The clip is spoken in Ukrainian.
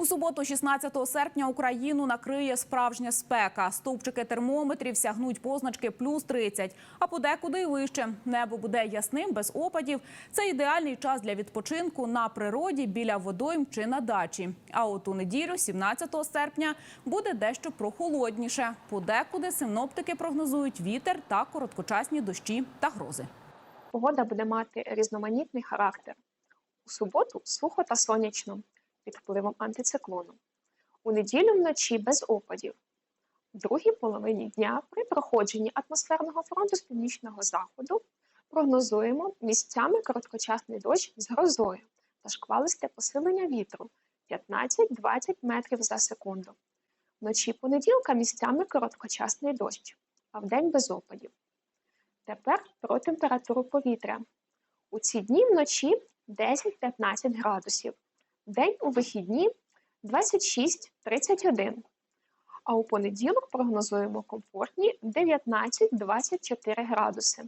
У суботу, 16 серпня, Україну накриє справжня спека. Стовпчики термометрів сягнуть позначки плюс 30, а подекуди й вище. Небо буде ясним, без опадів. Це ідеальний час для відпочинку на природі, біля водойм чи на дачі. А от у неділю, 17 серпня, буде дещо прохолодніше. Подекуди синоптики прогнозують вітер та короткочасні дощі та грози. Погода буде мати різноманітний характер. У суботу сухо та сонячно під впливом антициклону. У неділю вночі без опадів. В другій половині дня при проходженні атмосферного фронту з північного заходу прогнозуємо місцями короткочасний дощ з грозою та шквалисте посилення вітру 15-20 метрів за секунду. Вночі понеділка місцями короткочасний дощ, а вдень без опадів. Тепер про температуру повітря. У ці дні вночі 10-15 градусів, день у вихідні 26-31. А у понеділок прогнозуємо комфортні 19-24 градуси.